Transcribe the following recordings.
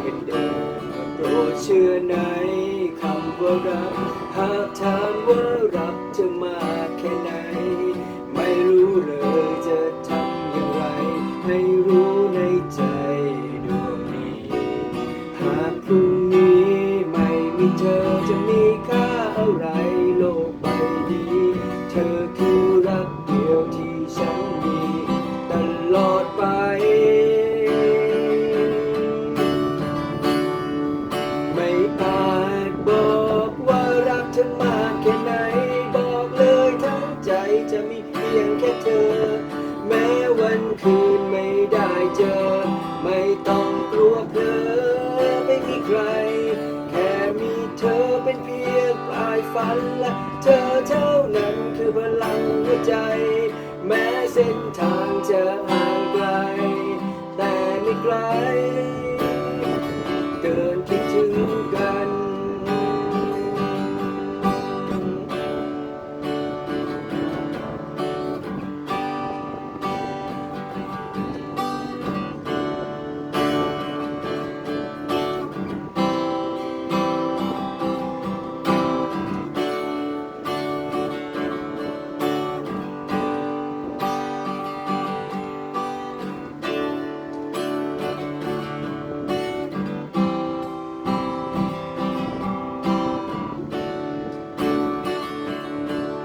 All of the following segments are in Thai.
เป็นเดิมโปรดเชื่อในคำว่ารัก หากถามว่ารักเธอมากแค่ไหน ไม่รู้เลยจะทำอย่างไร ให้รู้ในใจดวงนี้ หากพรุ่งนี้ไม่มีเธอจะมีค่าอะไร รักเธอมากแค่ไหน บอกเลยทั้งใจจะมีเพียงแค่เธอ แม้วันคืนไม่ได้เจอ ไม่ต้องกลัวเพลอไม่มีใคร แค่มีเธอเป็นเพียงปลายฝันและเธอเท่านั้นคือพลังหัวใจ แม้เส้นทางจะห่างไกล แต่ไม่ไกล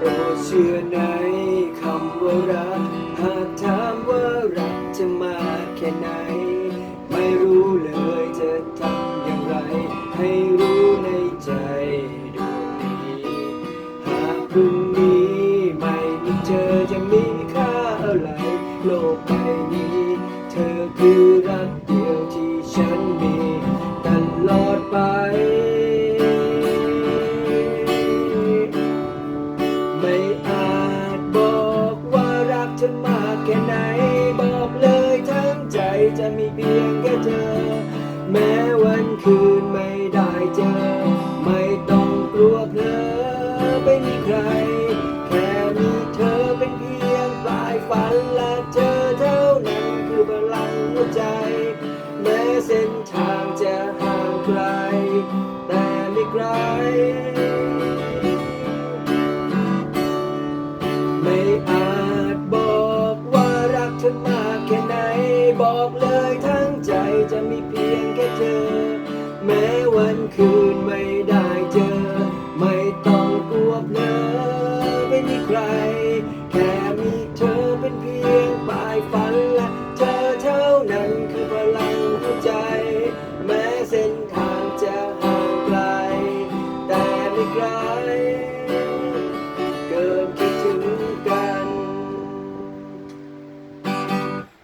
โปรดเชื่อในคำว่ารัก หากถามว่ารักจะมาแค่ไหน ไม่รู้เลยจะทำอย่างไร ให้รู้ในใจดวงนี้ หากพรุ่งนี้ไม่มีเธอจะมีค่าอะไร โลกใบนี้ จะมีเพียงแค่เธอ แม้วันคืน บอกเลยทั้งใจจะมีเพียงแค่เธอ แม้วันคืนไม่ได้เจอ ไม่ต้องกลัวเพลอไม่มีใคร แค่มีเธอเป็นเพียงปลายฝันและเธอเท่านั้นคือพลังหัวใจ แม้เส้นทางจะห่างไกล แต่ไม่ไกล